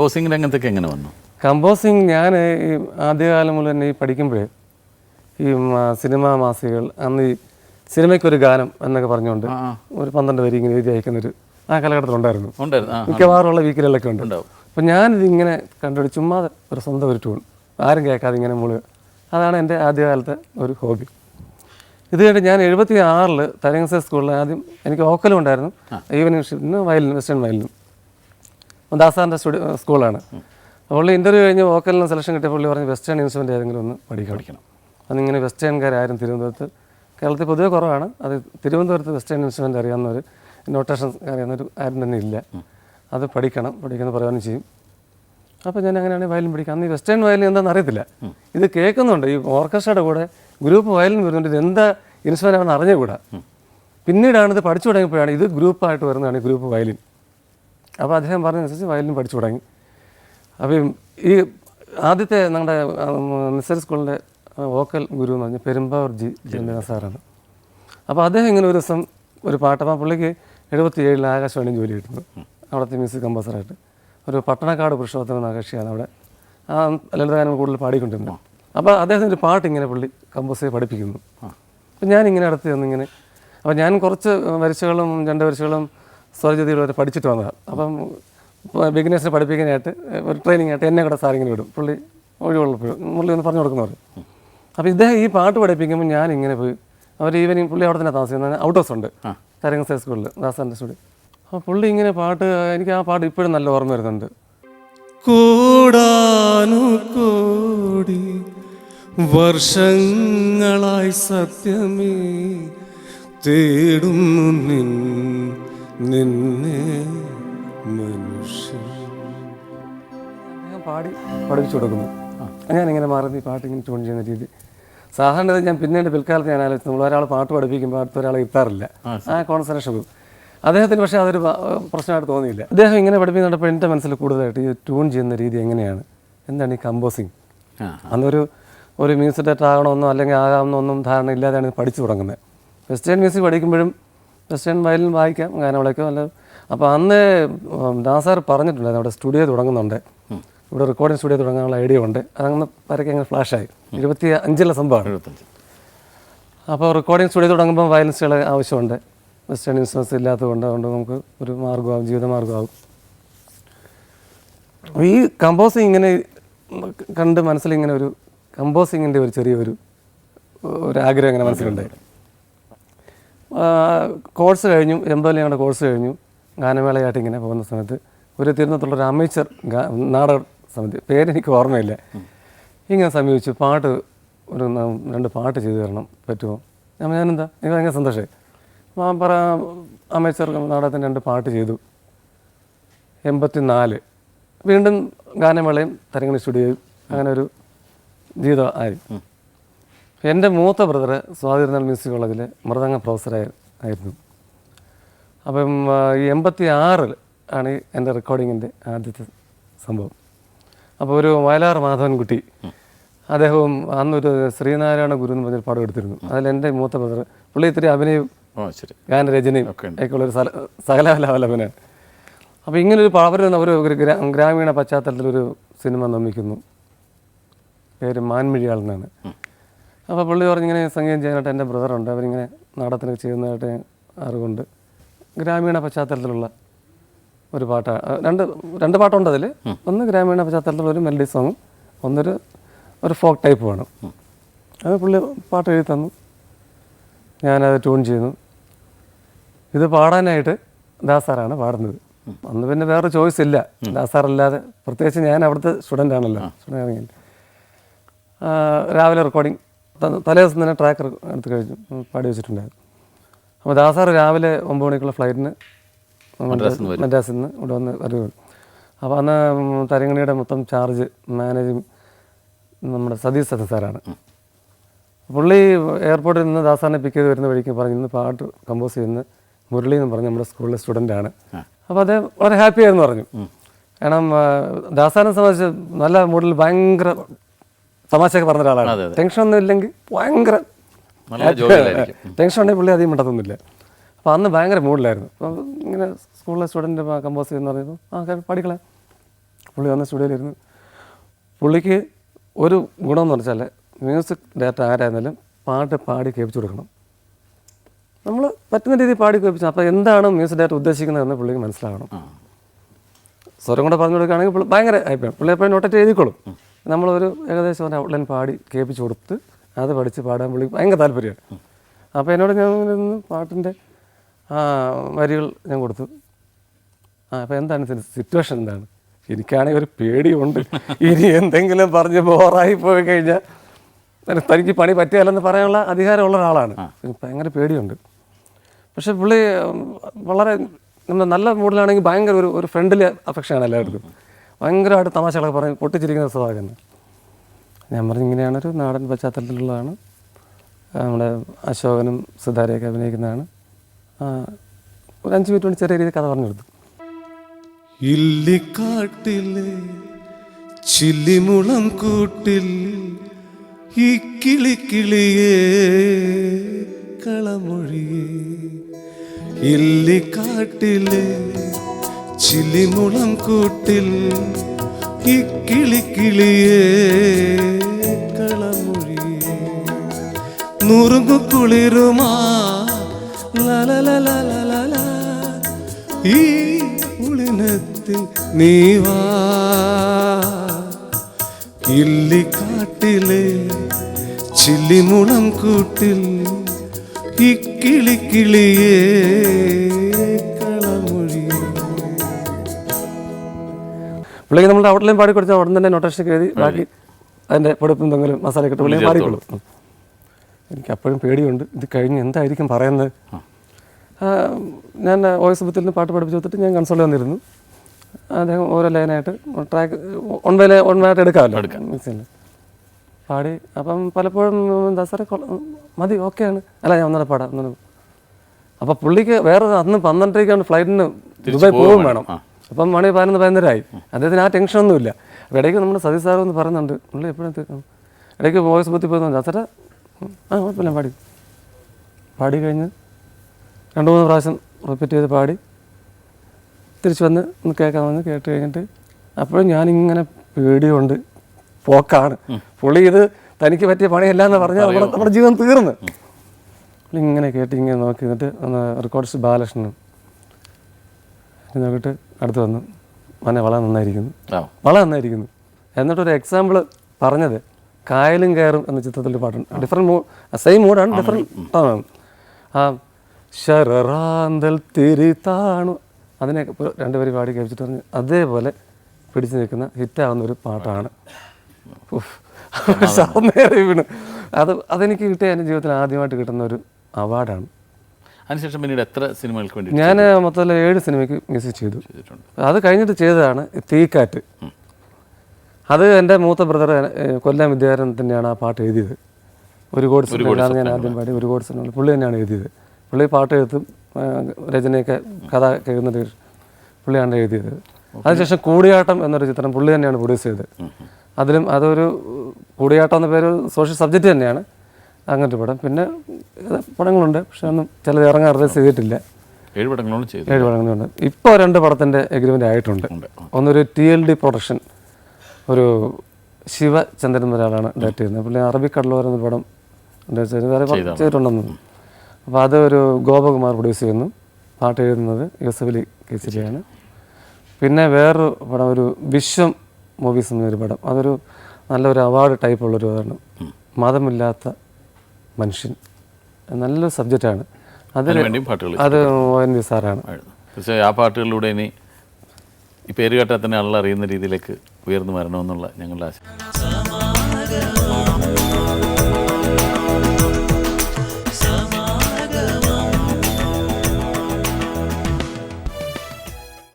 Composing രംഗത്തേക്ക് എങ്ങനെ വന്നു? കമ്പോസിംഗ് ഞാൻ ഈ ആദ്യകാലം മുതൽ തന്നെ ഈ പഠിക്കുമ്പോഴേ ഈ സിനിമാ മാസികകൾ അന്ന് ഈ സിനിമയ്ക്കൊരു ഗാനം എന്നൊക്കെ പറഞ്ഞുകൊണ്ട്. ഒരു പന്ത്രണ്ട് വരി ഇങ്ങനെ എഴുതി അയക്കുന്നൊരു ആ കാലഘട്ടത്തിലുണ്ടായിരുന്നു മിക്കവാറുള്ള വീക്കിലൊക്കെ ഉണ്ട്. അപ്പം ഞാനിത് ഇങ്ങനെ കണ്ടുപിടിച്ച് ചുമ്മാ ഒരു സ്വന്തം ഒരു ട്യൂൺ ആരും കേൾക്കാതെ ഇങ്ങനെ മുളുക അതാണ് എന്റെ ആദ്യകാലത്തെ ഒരു ഹോബി. ഇത് കഴിഞ്ഞ് ഞാൻ എഴുപത്തി ആറിൽ തരംഗസ സ്കൂളിൽ ആദ്യം എനിക്ക് ഓക്കലും ഉണ്ടായിരുന്നു. ഈവനിങ് ഷിഫ്റ്റിന് വയലിനും വെസ്റ്റേൺ വയലിനും. ദാസാറിന്റെ സ്റ്റുഡിയോ സ്കൂളാണ്. പുള്ളി ഇന്റർവ്യൂ കഴിഞ്ഞ് വോക്കലിന് സെലക്ഷൻ കിട്ടിയ പുള്ളി പറഞ്ഞ് വെസ്റ്റേൺ ഇൻസ്ട്രുമെന്റ് ഏതെങ്കിലും ഒന്ന് പഠിക്കാൻ പഠിക്കണം. അതിങ്ങനെ വെസ്റ്റേൺകാരും തിരുവനന്തപുരത്ത് കേരളത്തിൽ പൊതുവെ കുറവാണ്. അത് തിരുവനന്തപുരത്ത് വെസ്റ്റേൺ ഇൻസ്ട്രുമെന്റ് അറിയാവുന്നവർ നോട്ടേഷൻ അറിയാവുന്നവർ ആരും തന്നെ ഇല്ല. അത് പഠിക്കണം പഠിക്കുന്ന പ്രയോജനം ചെയ്യും. അപ്പോൾ ഞാൻ അങ്ങനെയാണെങ്കിൽ വയലിൻ പഠിക്കാം അന്ന് ഈ വെസ്റ്റേൺ വയലിൻ എന്താണെന്ന് അറിയത്തില്ല. ഇത് കേൾക്കുന്നുണ്ട്. ഈ ഓർക്കസ്ട്രയുടെ കൂടെ ഗ്രൂപ്പ് വയലിൻ വരുന്നുണ്ട്. ഇത് എന്താ ഇൻസ്ട്രുമെന്റ് ആണെന്ന് അറിഞ്ഞുകൂടാ. പിന്നീടാണ് ഇത് പഠിച്ചു തുടങ്ങിയപ്പോഴാണ് ഇത് ഗ്രൂപ്പായിട്ട് വരുന്നതാണ് ഈ ഗ്രൂപ്പ് വയലിൻ. അപ്പോൾ അദ്ദേഹം പറഞ്ഞതനുസരിച്ച് വയലിൻ പഠിച്ചു തുടങ്ങി. അപ്പം ഈ ആദ്യത്തെ നമ്മുടെ നിസ്സരി സ്കൂളിന്റെ വോക്കൽ ഗുരു എന്ന് പറഞ്ഞാൽ പെരുമ്പാവൂർ ജി ജയന്തിനാഥ് സാറാണ്. അപ്പോൾ അദ്ദേഹം ഇങ്ങനെ ഒരു ദിവസം ഒരു പാട്ട് അപ്പം പുള്ളിക്ക് എഴുപത്തി ഏഴിൽ ആകാശവാണി ജോലി കിട്ടുന്നു. അവിടുത്തെ മ്യൂസിക് കമ്പോസറായിട്ട്. ഒരു പട്ടണക്കാട് പുരുഷോത്തമൻ എന്ന കക്ഷിയാണ് അവിടെ. ആ ലളിതഗാനം കൂടുതൽ പാടിക്കൊണ്ടിരുന്നു അപ്പോൾ അദ്ദേഹത്തിന്റെ ഒരു പാട്ട് ഇങ്ങനെ പുള്ളി കമ്പോസ് ചെയ്ത് പഠിപ്പിക്കുന്നു. അപ്പം ഞാനിങ്ങനെ അടുത്ത് ചെന്നിങ്ങനെ അപ്പോൾ ഞാൻ കുറച്ച് വരിശകളും രണ്ട് വരിശകളും വരെ പഠിച്ചിട്ട് വന്നതാണ്. അപ്പം ബിഗിനേഴ്സിനെ പഠിപ്പിക്കാനായിട്ട് ഒരു ട്രെയിനിങ് ആയിട്ട് എന്നെ കൂടെ സാറിങ്ങനെ വിടും. പുള്ളി ഒഴിവുള്ളപ്പോൾ പുള്ളി ഒന്ന് പറഞ്ഞു കൊടുക്കുന്നവർ അപ്പോൾ ഇദ്ദേഹം ഈ പാട്ട് പഠിപ്പിക്കുമ്പോൾ ഞാൻ ഇങ്ങനെ പോയി അവർ ഈവനിങ് പുള്ളി അവിടെ തന്നെ താമസിക്കുന്നത് ഔട്ട് ഹൗസ് ഉണ്ട്. തരംഗ സ്കൂളിൽ ദാസാന്റെ സ്റ്റുഡിയോ അപ്പോൾ പുള്ളി ഇങ്ങനെ പാട്ട് എനിക്ക് ആ പാട്ട് ഇപ്പോഴും നല്ല ഓർമ്മ വരുന്നുണ്ട്. കൂടാനു കൂടി വർഷങ്ങളായി സത്യമേ തേടുന്നു നിന്നെ മനുഷ്യൻ ഞാൻ പാടി പഠിപ്പിച്ചു കൊടുക്കുന്നു. ഞാൻ ഇങ്ങനെ മാറി ഈ പാട്ട് ഇങ്ങനെ ട്യൂൺ ചെയ്യുന്ന രീതി. സാധാരണ ഇത് ഞാൻ പിന്നീട് പിൽക്കാലത്ത് ഞാൻ ആലോചിച്ചു നമ്മൾ ഒരാൾ പാട്ട് പഠിപ്പിക്കുമ്പോൾ അടുത്ത ഒരാൾ എത്താറില്ല ആ കോൺസെൻട്രേഷൻ പോകും അദ്ദേഹത്തിന് പക്ഷേ അതൊരു പ്രശ്നമായിട്ട് തോന്നിയില്ല. അദ്ദേഹം ഇങ്ങനെ പഠിപ്പിക്കുന്നുണ്ടപ്പോൾ എന്റെ മനസ്സിൽ കൂടുതലായിട്ട് ഈ ട്യൂൺ ചെയ്യുന്ന രീതി എങ്ങനെയാണ്? എന്താണ് ഈ കമ്പോസിങ് അന്നൊരു ഒരു മ്യൂസിക് ഡയറക്ടർ ആകണമെന്നോ അല്ലെങ്കിൽ ആകാമെന്നോ ഒന്നും ധാരണ ഇല്ലാതെയാണ് ഇത് പഠിച്ചു തുടങ്ങുന്നത്. വെസ്റ്റേൺ മ്യൂസിക് പഠിക്കുമ്പോഴും വെസ്റ്റേൺ വയലിൻ വായിക്കാം ഗാനവിളയ്ക്കോ അല്ല അപ്പോൾ അന്ന് ദാസാർ പറഞ്ഞിട്ടുണ്ടായിരുന്നു അവിടെ സ്റ്റുഡിയോ തുടങ്ങുന്നുണ്ട്. ഇവിടെ റെക്കോർഡിംഗ് സ്റ്റുഡിയോ തുടങ്ങാനുള്ള ഐഡിയ ഉണ്ട്. അതങ്ങനെ പരക്കെ അങ്ങനെ ഫ്ലാഷായി ഇരുപത്തി അഞ്ചിലെ സംഭവമാണ്. അപ്പോൾ റെക്കോർഡിംഗ് സ്റ്റുഡിയോ തുടങ്ങുമ്പോൾ വയലൻസുകൾ ആവശ്യമുണ്ട്. വെസ്റ്റേൺ ഇൻഷുറൻസ് ഇല്ലാത്തതുകൊണ്ട് അതുകൊണ്ട് നമുക്ക് ഒരു മാർഗമാകും ജീവിതമാർഗമാകും ഈ കമ്പോസിങ് ഇങ്ങനെ കണ്ട് മനസ്സിലിങ്ങനെ ഒരു കമ്പോസിങ്ങിന്റെ ഒരു ചെറിയൊരു ഒരു ആഗ്രഹം ഇങ്ങനെ മനസ്സിലുണ്ടായി കോഴ്സ് കഴിഞ്ഞു. എൺപതിൽ ഞങ്ങളുടെ കോഴ്സ് കഴിഞ്ഞു. ഗാനമേളയായിട്ട് ഇങ്ങനെ പോകുന്ന സമയത്ത് ഒരു തിരുവനന്തപുരത്തുള്ള ഒരു അമേച്ചർ നാടക സമിതി പേരെനിക്ക് ഓർമ്മയില്ല. ഇങ്ങനെ സമീപിച്ചു. പാട്ട് ഒരു രണ്ട് പാട്ട് ചെയ്തു തരണം. പറ്റുമോ? ഞാൻ ഞാനെന്താ? എനിക്ക് ഭയങ്കര സന്തോഷമായി അപ്പം പറ അമേച്ചർ നാടകത്തിന് രണ്ട് പാട്ട് ചെയ്തു. എൺപത്തി നാല് വീണ്ടും ഗാനമേളയും തരങ്ങണി സ്റ്റുഡിയോയും അങ്ങനെ ഒരു ജീവിതം ആയി. എന്റെ മൂത്ത ബ്രദർ സ്വാതിരുന്നാൾ മ്യൂസിക് കോളേജിൽ മൃദംഗ പ്രൊഫസറായി ആയിരുന്നു. അപ്പം ഈ എൺപത്തി ആറിൽ ആണ് എന്റെ റെക്കോർഡിങ്ങിന്റെ ആദ്യത്തെ സംഭവം. അപ്പോൾ ഒരു വയലാർ മാധവൻകുട്ടി അദ്ദേഹവും അന്നൊരു ശ്രീനാരായണ ഗുരു എന്ന് പറഞ്ഞൊരു പാടം എടുത്തിരുന്നു. അതിൽ എന്റെ മൂത്ത ബ്രദർ പുള്ളി ഇത്തിരി അഭിനയം ഓ ശരി. ഗാനരചനയും. ഒക്കെയുള്ള ഒരു സകലകലാവലഭനാണ് അപ്പോൾ ഇങ്ങനെ ഒരു അവർ ഒരു ഒരു ഗ്രാ- ഗ്രാമീണ പശ്ചാത്തലത്തിലൊരു സിനിമ നിർമ്മിക്കുന്നു. പേര് മാൻമിഴിയാൾ എന്നാണ് അപ്പോൾ പുള്ളി പറഞ്ഞിങ്ങനെ സംഗീതം ചെയ്യാനായിട്ട് എന്റെ ബ്രദറുണ്ട് അവരിങ്ങനെ നാടകത്തിനൊക്കെ ചെയ്യുന്നതായിട്ട് ഞാൻ അറിവുണ്ട്. ഗ്രാമീണ പശ്ചാത്തലത്തിലുള്ള ഒരു പാട്ടാണ് രണ്ട് രണ്ട് പാട്ടുണ്ട് അതിൽ ഒന്ന് ഗ്രാമീണ പശ്ചാത്തലത്തിലുള്ള ഒരു മെലഡി സോങ്ങും ഒന്നൊരു ഒരു ഫോക്ക് ടൈപ്പ് വേണം. അത് പുള്ളി പാട്ട് എഴുതി തന്നു. ഞാനത് ട്യൂൺ ചെയ്യുന്നു. ഇത് പാടാനായിട്ട് ദാസാറാണ് പാടുന്നത്. അന്ന് പിന്നെ വേറെ ചോയ്സ് ഇല്ല. ദാസാറല്ലാതെ പ്രത്യേകിച്ച് ഞാൻ അവിടുത്തെ സ്റ്റുഡന്റ് ആണല്ലോ. സ്റ്റുഡന്റ് ആണെങ്കിൽ. രാവിലെ റെക്കോർഡിങ് തലേ ദിവസം തന്നെ ട്രാക്കർ എടുത്ത് കഴിഞ്ഞു പാടി വെച്ചിട്ടുണ്ടായിരുന്നു. അപ്പോൾ ദാസാർ രാവിലെ ഒമ്പത് മണിക്കുള്ള ഫ്ലൈറ്റിന് മദ്രാസിൽ നിന്ന് ഇവിടെ വന്ന് വരുവാണ് അപ്പോൾ അന്ന് തരങ്ങണിയുടെ മൊത്തം ചാർജ് മാനേജിങ് നമ്മുടെ സതീഷ് സത്യൻ സാറാണ്. പുള്ളി എയർപോർട്ടിൽ നിന്ന് ദാസാറിനെ പിക്ക് ചെയ്ത് വരുന്ന വഴിക്ക് പറഞ്ഞു ഇന്ന് പാട്ട് കമ്പോസ് ചെയ്യുന്ന മുരളി എന്ന് പറഞ്ഞ നമ്മുടെ സ്കൂളിലെ സ്റ്റുഡന്റ് ആണ്. അപ്പോൾ അദ്ദേഹം വളരെ ഹാപ്പി ആയിരുന്നു പറഞ്ഞു. കാരണം ദാസാറിനെ സംബന്ധിച്ച് നല്ല മൂഡിൽ ഭയങ്കര തമാശയൊക്കെ പറഞ്ഞ ഒരാളാണ്. ടെൻഷൻ ഒന്നും ഇല്ലെങ്കിൽ ഭയങ്കര ടെൻഷൻ ഉണ്ടെങ്കിൽ പുള്ളി അധികം മിണ്ടത്തൊന്നുമില്ല. അപ്പോൾ അന്ന് ഭയങ്കര മൂഡിലായിരുന്നു. അപ്പോൾ ഇങ്ങനെ സ്കൂളിലെ സ്റ്റുഡന്റ് കമ്പോസ് ചെയ്യുന്ന പറഞ്ഞു ആ പഠിക്കളെ. പുള്ളി വന്ന സ്റ്റുഡിയോയിലിരുന്നു പുള്ളിക്ക് ഒരു ഗുണം എന്ന് വെച്ചാൽ മ്യൂസിക് ഡയറക്ടർ ആരായിരുന്നാലും പാട്ട് പാടി കേൾപ്പിച്ചു കൊടുക്കണം. നമ്മൾ പറ്റുന്ന രീതിയിൽ പാടി കേൾപ്പിച്ചു അപ്പോൾ എന്താണ് മ്യൂസിക് ഡയറക്ടർ ഉദ്ദേശിക്കുന്നതെന്ന് പുള്ളിക്ക് മനസ്സിലാവണം. സ്വരം കൂടെ പറഞ്ഞു കൊടുക്കുകയാണെങ്കിൽ ഭയങ്കര ഹാപ്പിയാണ് പുള്ളി എപ്പോഴും നോട്ടറ്റ് എഴുതിക്കോളും നമ്മളൊരു ഏകദേശം ഒരു ഔട്ട്ലൈൻ പാടി കേൾപ്പിച്ച് കൊടുത്ത് അത് പഠിച്ച് പാടാൻ പുള്ളി ഭയങ്കര താല്പര്യമാണ്. അപ്പോൾ എന്നോട് ഞാൻ നിന്ന് പാട്ടിന്റെ വരികൾ ഞാൻ കൊടുത്തു. ആ അപ്പോൾ എന്താണ് സിറ്റുവേഷൻ എന്താണ്? എനിക്കാണെങ്കിൽ ഒരു പേടിയുണ്ട്. ഇനി എന്തെങ്കിലും പറഞ്ഞ് ബോറായി പോയി കഴിഞ്ഞാൽ തനി- തനിക്ക് പണി പറ്റിയാലെന്ന് പറയാനുള്ള അധികാരമുള്ള ഒരാളാണ്. ഭയങ്കര പേടിയുണ്ട്. പക്ഷെ പുള്ളി വളരെ നമ്മുടെ നല്ല മൂഡിലാണെങ്കിൽ ഭയങ്കര ഒരു ഒരു ഫ്രണ്ട്ലി അഫക്ഷനാണ് എല്ലാവർക്കും ഭയങ്കരമായിട്ട് തമാശകളൊക്കെ പറഞ്ഞ് പൊട്ടിച്ചിരിക്കുന്ന സ്വഭാവം ഞാൻ പറഞ്ഞു ഇങ്ങനെയാണ് ഒരു നാടൻ പശ്ചാത്തലത്തിലുള്ളതാണ്. നമ്മുടെ അശോകനും സിതാരയൊക്കെ അഭിനയിക്കുന്നതാണ്. ഒരു അഞ്ച് മിനിറ്റ് കൊണ്ട് ചെറിയ രീതിയിൽ കഥ പറഞ്ഞു ചില്ലിമുളം കൂട്ടിൽ ഈ കിളിക്കിളിയേ കളമൊഴിയേ. ഇല്ലിക്കാട്ടിലെ ചില്ലിമുളം കൂട്ടിൽ ഈ കിളിക്കിളിയേ കളമൊഴിയേ നുറുങ്ങു കുളിരുമാ ലലലലലലല. ഈ ഉളിനത്തിൽ നീ വാ ഇല്ലിക്കാട്ടിലെ ചില്ലിമുളം കൂട്ടിൽ ഈ പുള്ളിക്ക് നമ്മൾ ഔട്ട്ലൈൻ പാടി കൊടുത്താൽ ഉടൻ തന്നെ നൊട്ടേഷൻ എഴുതി ബാക്കി അതിന്റെ പൊടുപ്പും തൊങ്ങലും മസാല ഇട്ട് പുള്ളി പാടിക്കൊള്ളും എനിക്ക് അപ്പോഴും പേടിയുണ്ട്. ഇത് കഴിഞ്ഞ് എന്തായിരിക്കും പറയുന്നത്? ഞാൻ വോയിസ് ബുത്തിൽ നിന്ന് പാട്ട് പഠിപ്പിച്ച് കൊടുത്തിട്ട് ഞാൻ കൺസോളിൽ വന്നിരുന്നു. അദ്ദേഹം ഓരോ ലൈനായിട്ട് track one by line one ആയിട്ട് എടുക്കാമല്ലോ? മിക്സിയിൽ പാടി. അപ്പം പലപ്പോഴും എന്താ സാറേ കൊള്ള- മതി ഓക്കെയാണ് അല്ല ഞാൻ ഒന്നുകൂടെ പാടാം ഒന്നുകൂടെ അപ്പോൾ പുള്ളിക്ക് വേറെ അന്ന് പന്ത്രണ്ടരയ്ക്കാണ് ഫ്ലൈറ്റിന് ദുബായ് പോവുകയും വേണം. അപ്പം മണി പതിനൊന്ന് പതിനൊന്നരായി. അദ്ദേഹത്തിന് ആ ടെൻഷനൊന്നുമില്ല. അപ്പോൾ ഇടയ്ക്ക് നമ്മുടെ സതീഷ് സാർ എന്ന് പറയുന്നുണ്ട്. പുള്ളി എപ്പോഴും ഇടയ്ക്ക് വോയിസ് ബുദ്ധി പോകുന്നുണ്ട് അത്ര ആ കുഴപ്പമില്ല പാടി. പാടി കഴിഞ്ഞ് രണ്ട് മൂന്ന് പ്രാവശ്യം റിപ്പീറ്റ് ചെയ്ത് പാടി. തിരിച്ച് വന്ന് ഒന്ന് കേൾക്കാൻ വന്ന് കേട്ട് കഴിഞ്ഞിട്ട് അപ്പോഴും ഞാനിങ്ങനെ പേടിയുണ്ട്. പോക്കാണ്. പുള്ളി ഇത് തനിക്ക് പറ്റിയ പണിയല്ല എന്ന് പറഞ്ഞാൽ നമ്മുടെ നമ്മുടെ ജീവിതം തീർന്ന്. ഇങ്ങനെ കേട്ട് ഇങ്ങനെ നോക്കി എന്നിട്ട് റെക്കോർഡ്സ് ബാലകൃഷ്ണനും നോക്കിയിട്ട് അടുത്ത് വന്നു. മനെ വളരെ നന്നായിരിക്കുന്നു. വളരെ നന്നായിരിക്കുന്നു. എന്നിട്ടൊരു എക്സാമ്പിൾ പറഞ്ഞത് കായലും കയറും എന്ന ചിത്രത്തിന്റെ പാട്ടുണ്ട്. ഡിഫറെന്റ് മൂഡ് സെയിം മൂഡാണ് ഡിഫറെന്റ് ആണ് ആ ശരറാന്തൽ തിരിതാണു അതിനെ രണ്ടുപേരും പാടി കഴിച്ചിട്ട് പറഞ്ഞു അതേപോലെ പിടിച്ചു നിൽക്കുന്ന ഹിറ്റാവുന്ന ഒരു പാട്ടാണ്. വീണ്. അത് അതെനിക്ക് കിട്ടിയ എന്റെ ജീവിതത്തിൽ ആദ്യമായിട്ട് കിട്ടുന്ന ഒരു അവാർഡാണ് അതിനുശേഷം പിന്നീട് എത്ര സിനിമകൾക്ക് വേണ്ടി ഞാൻ മൊത്തത്തിൽ ഏഴ് സിനിമയ്ക്ക് മ്യൂസിക് ചെയ്തു. അത് കഴിഞ്ഞിട്ട് ചെയ്തതാണ് തീക്കാറ്റ്. അത് എന്റെ മൂത്ത ബ്രദർ കൊല്ലം വിദ്യാരൻ തന്നെയാണ് ആ പാട്ട് എഴുതിയത്. ഒരു കോടി സിനിമയിലാണ് ഞാൻ ആദ്യം പാടി ഒരു കോടി സിനിമ. പുള്ളി തന്നെയാണ് എഴുതിയത്. പുള്ളി പാട്ട് എഴുത്തും രചനയൊക്കെ കഥ കേൾക്കുന്ന പുള്ളിയാണ് എഴുതിയത്. അതിനുശേഷം കൂടിയാട്ടം എന്നൊരു ചിത്രം പുള്ളി തന്നെയാണ് പ്രൊഡ്യൂസ് ചെയ്തത്. അതിലും അതൊരു കൂടിയാട്ടം എന്ന പേര് സോഷ്യൽ സബ്ജക്റ്റ് തന്നെയാണ്. അങ്ങനത്തെ പടം. പിന്നെ പടങ്ങളുണ്ട്. പക്ഷെ ഒന്നും ചിലത് ഇറങ്ങാൻ റിലീസ് ചെയ്തിട്ടില്ല. ഏഴ് പടങ്ങളാണ് ചെയ്തത് ഏഴ് പടങ്ങളുണ്ട്. ഇപ്പോൾ രണ്ട് പടത്തിന്റെ എഗ്രിമെന്റ് ആയിട്ടുണ്ട്. ഒന്നൊരു ടി എൽ ഡി പ്രൊഡക്ഷൻ ഒരു ശിവചന്ദ്രൻ എന്ന ഒരാളാണ് ഡയറക്റ്റ് ചെയ്യുന്നത്. പിന്നെ അറബിക്കടലോരം എന്ന പടം ചെയ്തിട്ടുണ്ടെന്ന്. അപ്പോൾ അത് ഒരു ഗോപകുമാർ പ്രൊഡ്യൂസ് ചെയ്യുന്നു. പാട്ട് എഴുതുന്നത് യൂസഫലി കേസരിയാണ് പിന്നെ വേറൊരു പടം ഒരു വിശ്വം മൂവീസ് എന്നൊരു പടം. അതൊരു നല്ലൊരു അവാർഡ് ടൈപ്പ് ഉള്ളൊരു ഇതാണ് മതമില്ലാത്ത മനുഷ്യൻ. നല്ലൊരു സബ്ജക്റ്റാണ്. അതിന് വേണ്ടി പാട്ടുകൾ അത് ഒ എൻ വി സാറാണ്. പക്ഷേ ആ പാട്ടുകളിലൂടെ ഇനി ഈ പേര് കേട്ടാൽ തന്നെ ആളുകൾ അറിയുന്ന രീതിയിലേക്ക് ഉയർന്നു വരണമെന്നുള്ള ഞങ്ങളുടെ ആശയം.